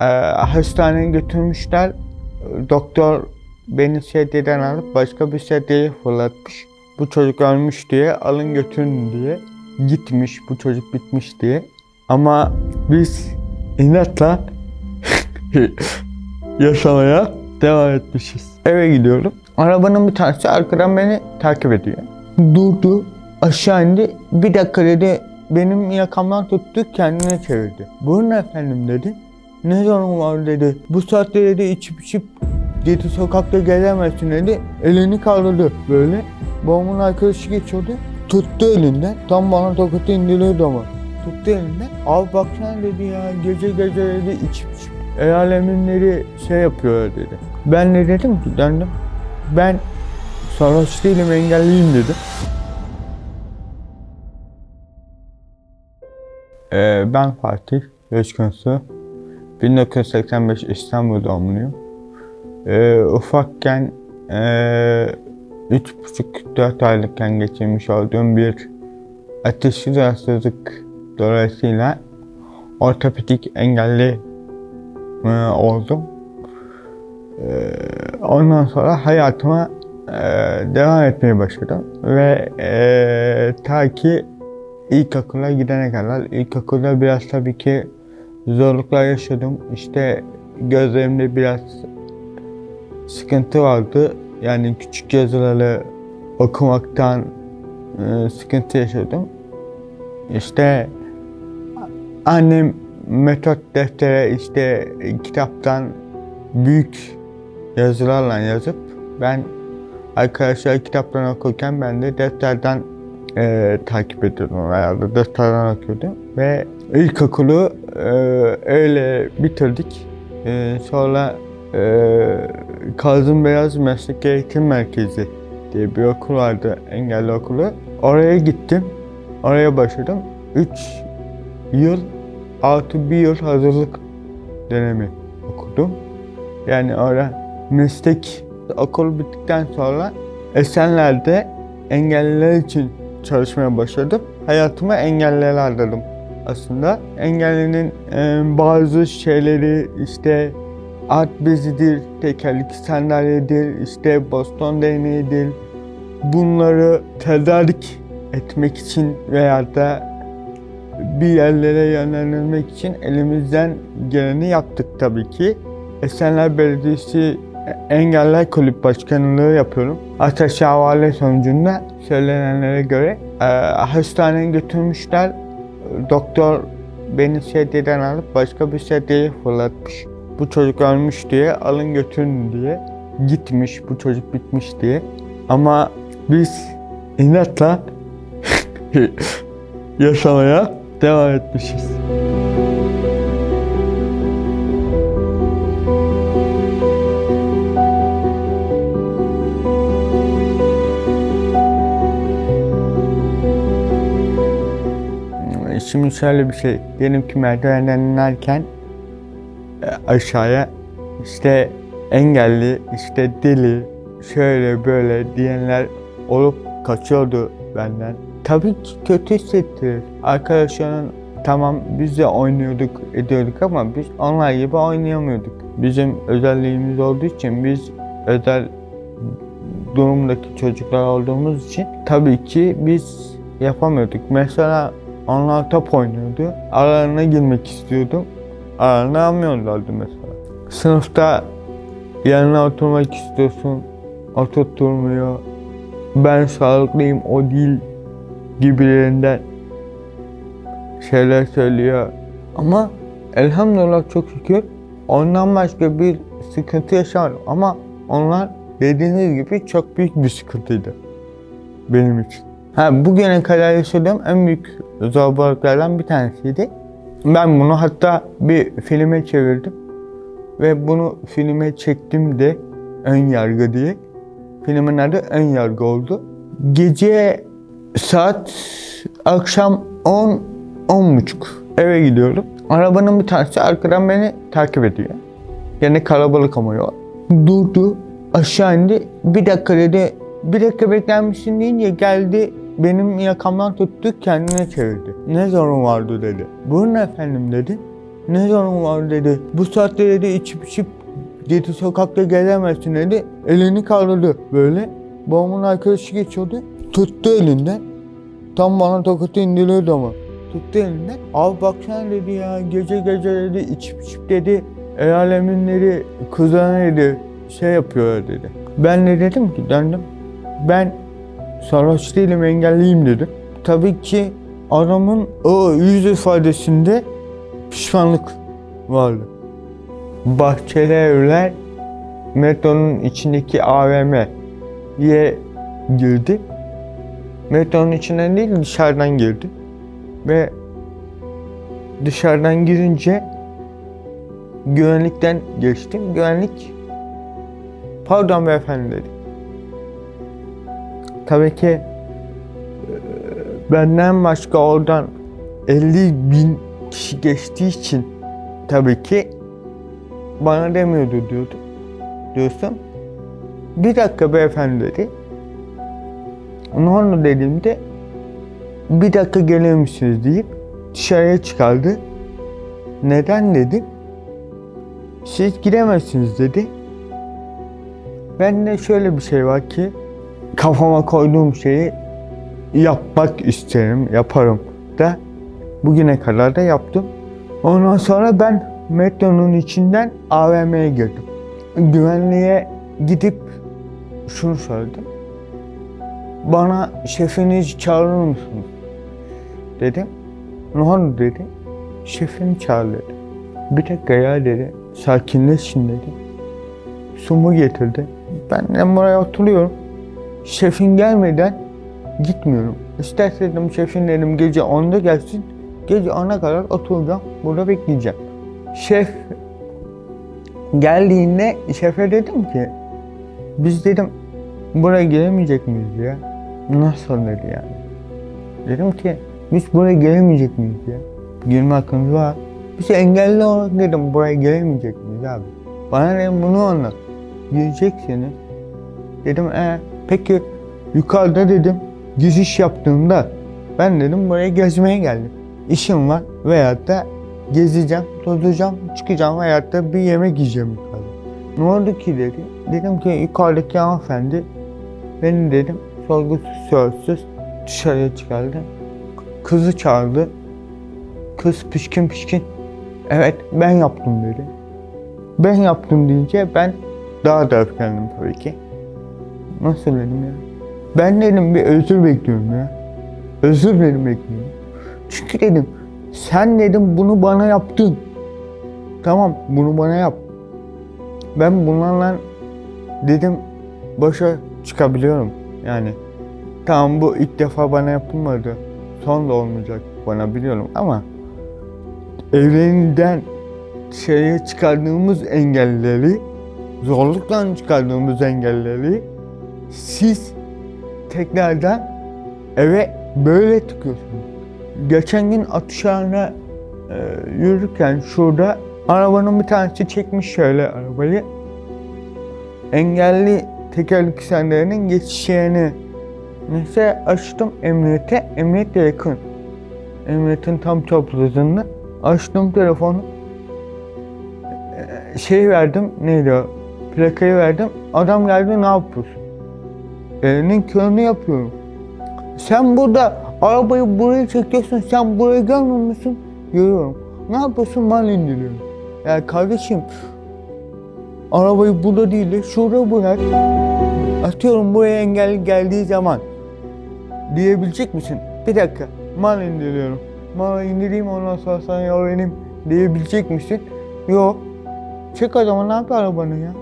Ee, hastaneye götürmüşler. Doktor beni sedyeden alıp başka bir sedyeye fırlatmış. Bu çocuk ölmüş diye alın götürün diye. Gitmiş bu çocuk bitmiş diye. Ama biz inatla yaşamaya devam etmişiz. Eve gidiyorum. Arabanın bir tanesi arkadan beni takip ediyor. Durdu, aşağı indi. Bir dakika dedi, benim yakamdan tuttu, kendine çevirdi. Buyurun efendim dedi. Ne sorun var dedi. Bu saatte dedi içip içip dedi sokakta gezemezsin dedi. Elini kaldırdı böyle. Babamın arkadaşı geçiyordu. Tuttu elinden. Tam bana tokatı indiriyordu ama. Tuttu elinden. Abi baksana dedi ya gece gece dedi içip içip. El aleminleri şey yapıyor dedi. Ben de dedim ki döndüm. Ben sarhoş değilim engelliyim dedim. Ee, ben Fatih Özkonusu. 1985 İstanbul doğumluyum. Ee, ufakken buçuk dört aylıkken geçirmiş olduğum bir ateşli rahatsızlık dolayısıyla ortopedik engelli ee, oldum. Ee, ondan sonra hayatıma ee, devam etmeye başladım ve ee, ta ki ilkokula gidene kadar ilkokulda biraz tabii ki zorluklar yaşadım. İşte gözlerimde biraz sıkıntı vardı. Yani küçük yazıları okumaktan e, sıkıntı yaşadım. İşte annem metot deftere işte kitaptan büyük yazılarla yazıp ben arkadaşlar kitaptan okurken ben de defterden e, takip ediyordum da defterden okuyordum ve ilkokulu e, öyle bitirdik. E, sonra e, Kazım Beyaz Meslek Eğitim Merkezi diye bir okul vardı, engelli okulu. Oraya gittim, oraya başladım. 3 yıl artı bir yıl hazırlık dönemi okudum. Yani orada meslek okul bittikten sonra Esenler'de engelliler için çalışmaya başladım. Hayatıma engelliler dedim aslında. Engellinin e, bazı şeyleri işte art bezidir, tekerlekli sandalyedir, işte Boston değneğidir. Bunları tedarik etmek için veya da bir yerlere yönlendirmek için elimizden geleni yaptık tabii ki. Esenler Belediyesi Engeller Kulüp Başkanlığı yapıyorum. Ateş havale sonucunda söylenenlere göre e, hastaneye götürmüşler. Doktor beni sedyeden alıp başka bir sedyeye fırlatmış. Bu çocuk ölmüş diye alın götürün diye. Gitmiş bu çocuk bitmiş diye. Ama biz inatla yaşamaya devam etmişiz. Şimdi şöyle bir şey. Diyelim ki merdivenden inerken e, aşağıya işte engelli, işte deli, şöyle böyle diyenler olup kaçıyordu benden. Tabii ki kötü hissettirir. Arkadaşların tamam biz de oynuyorduk, ediyorduk ama biz onlar gibi oynayamıyorduk. Bizim özelliğimiz olduğu için biz özel durumdaki çocuklar olduğumuz için tabii ki biz yapamıyorduk. Mesela onlar top oynuyordu. Aralarına girmek istiyordum. Aralarına almıyorlardı mesela. Sınıfta yanına oturmak istiyorsun. Oturtturmuyor. Ben sağlıklıyım o değil gibilerinden şeyler söylüyor. Ama elhamdülillah çok şükür ondan başka bir sıkıntı yaşamadım. Ama onlar dediğiniz gibi çok büyük bir sıkıntıydı benim için. Ha, bugüne kadar yaşadığım en büyük zorbalıklardan bir tanesiydi. Ben bunu hatta bir filme çevirdim. Ve bunu filme çektim de ön yargı diye. Filmin adı ön yargı oldu. Gece saat akşam 10 10 buçuk eve gidiyorum. Arabanın bir tanesi arkadan beni takip ediyor. Yani kalabalık ama yol. Durdu, aşağı indi. Bir dakika dedi, bir dakika bekler misin deyince geldi benim yakamdan tuttu kendine çevirdi. Ne sorun vardı dedi. Buyurun efendim dedi. Ne sorun var dedi. Bu saatte dedi içip içip dedi sokakta gezemezsin dedi. Elini kaldırdı böyle. Babamın arkadaşı geçiyordu. Tuttu elinden. Tam bana tokatı indiriyordu ama. Tuttu elinden. Abi baksana dedi ya gece gece dedi içip içip dedi. El alemin dedi şey yapıyor dedi. Ben de dedim ki döndüm. Ben sarhoş değilim engelliyim dedim. Tabii ki adamın o yüz ifadesinde pişmanlık vardı. Bahçeli evler metronun içindeki AVM'ye girdi. Metronun içinden değil dışarıdan girdi. Ve dışarıdan girince güvenlikten geçtim. Güvenlik pardon beyefendi dedi. Tabii ki e, benden başka oradan 50 bin kişi geçtiği için tabii ki bana demiyordu diyordu. Diyorsun. Bir dakika beyefendi dedi. Ne oldu dediğimde bir dakika gelir misiniz deyip dışarıya çıkardı. Neden dedim. Siz giremezsiniz dedi. Ben de şöyle bir şey var ki kafama koyduğum şeyi yapmak isterim, yaparım da bugüne kadar da yaptım. Ondan sonra ben metronun içinden AVM'ye girdim. Güvenliğe gidip şunu söyledim. Bana şefinizi çağırır mısınız? Dedim. Ne oldu dedi. Şefini çağır dedi. Bir dakika ya dedi. Sakinleşin dedi. Sumu getirdi. Ben de buraya oturuyorum. Şefin gelmeden gitmiyorum. İsterse dedim şefin dedim gece 10'da gelsin. Gece 10'a kadar oturacağım. Burada bekleyeceğim. Şef geldiğinde şefe dedim ki biz dedim buraya gelemeyecek miyiz ya? Nasıl dedi yani? Dedim ki biz buraya gelemeyecek miyiz ya? Girme hakkımız var. Biz engelli olarak dedim buraya gelemeyecek miyiz abi? Bana dedim bunu anlat. Gireceksiniz. Dedim e peki yukarıda dedim giriş yaptığımda ben dedim buraya gezmeye geldim. İşim var veyahut da gezeceğim, tozacağım, çıkacağım veyahut da bir yemek yiyeceğim yukarıda. Ne oldu ki dedi. Dedim ki yukarıdaki hanımefendi beni dedim sorgusuz sualsiz dışarıya çıkardı. Kızı çağırdı. Kız pişkin pişkin. Evet ben yaptım dedi. Ben yaptım deyince ben daha da öfkelendim tabii ki. Nasıl dedim ya? Ben dedim bir özür bekliyorum ya. Özür dilerim bekliyorum. Çünkü dedim sen dedim bunu bana yaptın. Tamam bunu bana yap. Ben bunlarla dedim başa çıkabiliyorum. Yani tamam bu ilk defa bana yapılmadı. Son da olmayacak bana biliyorum ama evreninden şeye çıkardığımız engelleri, zorluktan çıkardığımız engelleri siz tekrardan eve böyle tıkıyorsunuz. Geçen gün atışhane e, yürürken şurada arabanın bir tanesi çekmiş şöyle arabayı. Engelli tekerlekli sandalyenin geçiş yerini. Neyse açtım emniyete, emniyet de yakın. Emniyetin tam çaprazında. Açtım telefonu. Ee, Şey verdim, neydi o? Plakayı verdim. Adam geldi ne yapıyorsun? Elinin körünü yapıyorum. Sen burada arabayı buraya çekiyorsun. Sen burayı görmüyor musun? Görüyorum. Ne yapıyorsun? Mal indiriyorum. Ya kardeşim arabayı burada değil de şurada bırak. Atıyorum buraya engelli geldiği zaman diyebilecek misin? Bir dakika mal indiriyorum. Mal indireyim ondan sonra sana öğreneyim diyebilecek misin? Yok. Çek adamı ne yapıyor arabanı ya?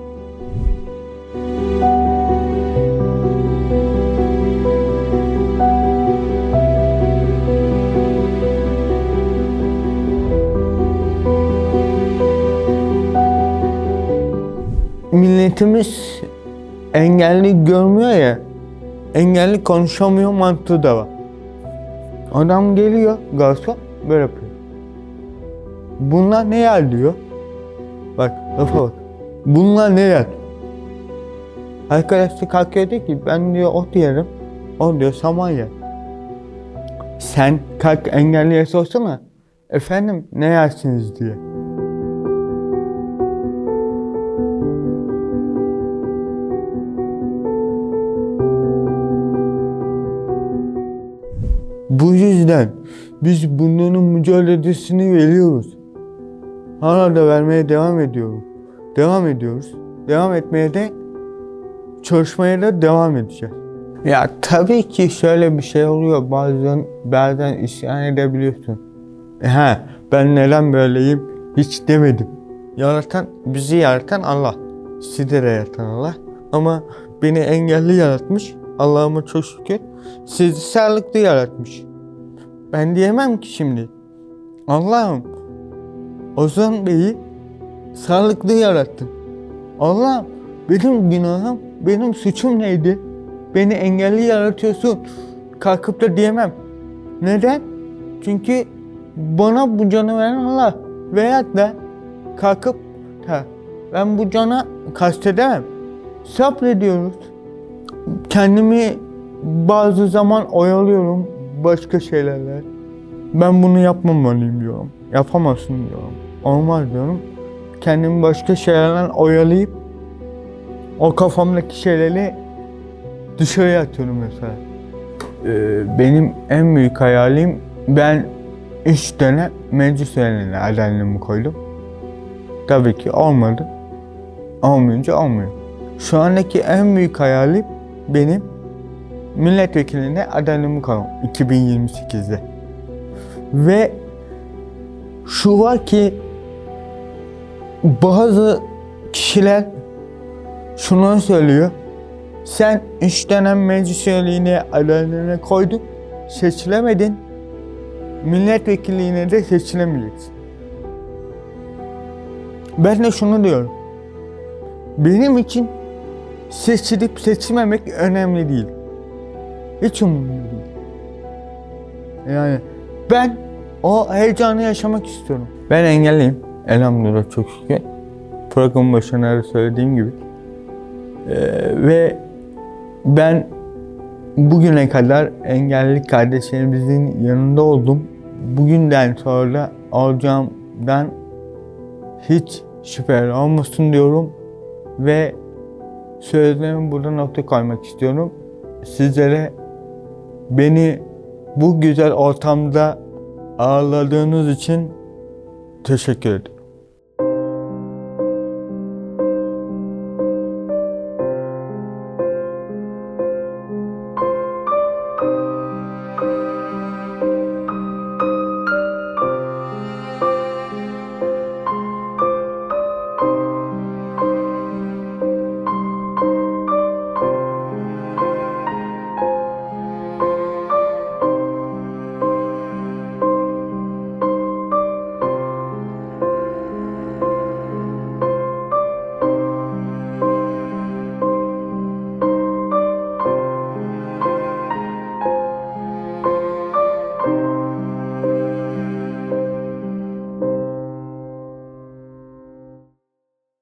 Milletimiz engelli görmüyor ya, engelli konuşamıyor mantığı da var. Adam geliyor, garson böyle yapıyor. Bunlar ne yer diyor. Bak, lafa bak. Bunlar ne yer? Arkadaş da kalkıyor diyor ki ben diyor ot yerim. O diyor saman yer. Sen kalk engelliye sorsana. Efendim ne yersiniz diye. Yüzden biz bunların mücadelesini veriyoruz. Hala da vermeye devam ediyorum. Devam ediyoruz. Devam etmeye de çalışmaya da devam edeceğiz. Ya tabii ki şöyle bir şey oluyor. Bazen bazen isyan edebiliyorsun. He, ben neden böyleyim hiç demedim. Yaratan, bizi yaratan Allah. Sizi de yaratan Allah. Ama beni engelli yaratmış. Allah'ıma çok şükür. Sizi sağlıklı yaratmış. Ben diyemem ki şimdi. Allah'ım Ozan Bey'i sağlıklı yarattın. Allah'ım benim günahım, benim suçum neydi? Beni engelli yaratıyorsun. Kalkıp da diyemem. Neden? Çünkü bana bu canı veren Allah. Veyahut da kalkıp da ben bu cana kastedemem. Sabrediyoruz. Kendimi bazı zaman oyalıyorum başka şeylerle. Ben bunu yapmamalıyım diyorum. Yapamazsın diyorum. Olmaz diyorum. Kendimi başka şeylerden oyalayıp o kafamdaki şeyleri dışarıya atıyorum mesela. Ee, benim en büyük hayalim ben üç tane meclis üyelerine adaylığımı koydum. Tabii ki olmadı. Olmayınca olmuyor. Şu andaki en büyük hayalim benim milletvekiline adaylığımı koydum 2028'de. Ve şu var ki bazı kişiler şunu söylüyor. Sen üç dönem meclis üyeliğine adaylığına koydun, seçilemedin. Milletvekilliğine de seçilemeyeceksin. Ben de şunu diyorum. Benim için seçilip seçilmemek önemli değil. Hiç umurumda değil. Yani ben o heyecanı yaşamak istiyorum. Ben engelliyim. Elhamdülillah çok şükür. Programın başına söylediğim gibi. Ee, ve ben bugüne kadar engelli kardeşlerimizin yanında oldum. Bugünden sonra olacağımdan hiç şüphe olmasın diyorum. Ve sözlerimi burada nokta koymak istiyorum. Sizlere beni bu güzel ortamda ağırladığınız için teşekkür ederim.